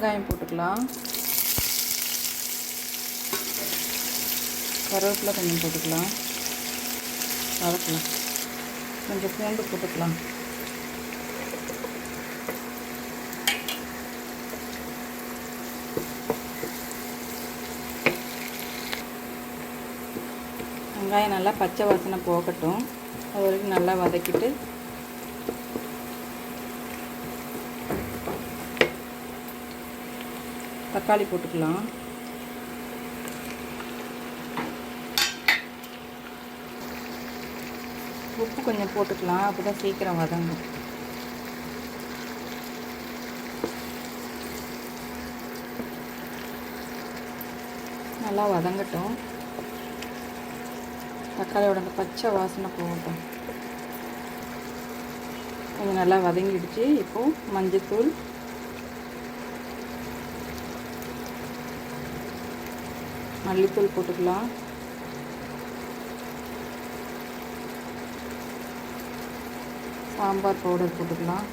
வெங்காயம் போட்டுக்கலாம். கருவேப்பிலை கொஞ்சம் போட்டுக்கலாம். வதக்கலாம் கொஞ்சம் பூண்டு போட்டுக்கலாம். வெங்காயம் நல்லா பச்சை வாசனை போகட்டும். அது வரைக்கும் நல்லா வதக்கிட்டு தக்காளி போட்டுக்கலாம். உப்பு கொஞ்சம் போட்டுக்கலாம் அப்போ தான் சீக்கிரம் வதங்கும். நல்லா வதங்கட்டும். தக்காளியோட அந்த பச்சை வாசனை போகட்டும். கொஞ்சம் நல்லா வதங்கிடுச்சு. இப்போது மஞ்சத்தூள் மல்லித்தூள் போட்டுக்கலாம். சாம்பார் பவுடர் போட்டுக்கலாம்.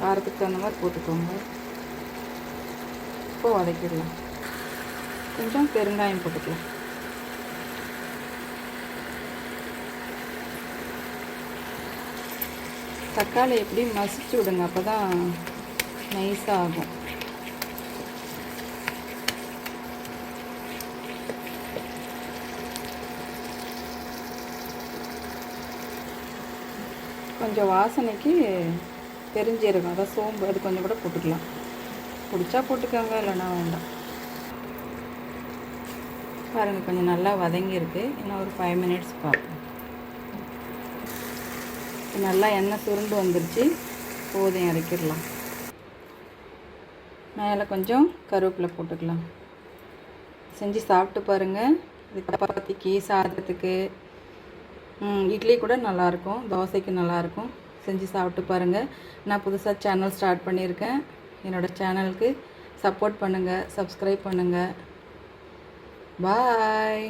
காரத்துக்கு தகுந்த மாதிரி போட்டுக்கோங்க. இப்போ வதக்கிடலாம். கொஞ்சம் பெருங்காயம் போட்டுக்கலாம். தக்காளி எப்படி மசிச்சு விடுங்க அப்போ தான் நைஸாக ஆகும் கொஞ்சம் வாசனைக்கு பெருஞ்சீரகம் அதான் சோம்பு அது கொஞ்சம் கூட போட்டுக்கலாம். பிடிச்சா போட்டுக்கோங்க இல்லைன்னா வேண்டாம். பாருங்கள் கொஞ்சம் நல்லா வதங்கியிருக்கு. இன்னும் ஒரு ஃபைவ் மினிட்ஸ் பார்ப்போம். நல்லா எண்ணெய் சுருண்டு வந்துருச்சு. போதும் இறக்கிடலாம். மேலே கொஞ்சம் கருவேப்பிலை போட்டுக்கலாம். செஞ்சு சாப்பிட்டு பாருங்கள் இது சப்பாத்திக்கு சாதத்துக்கு இட்லி கூட நல்லாயிருக்கும். தோசைக்கு நல்லாயிருக்கும். செஞ்சு சாப்பிட்டு பாருங்கள் நான் புதுசாக சேனல் ஸ்டார்ட் பண்ணியிருக்கேன். என்னோடய சேனலுக்கு சப்போர்ட் பண்ணுங்கள் சப்ஸ்கிரைப் பண்ணுங்கள் பாய்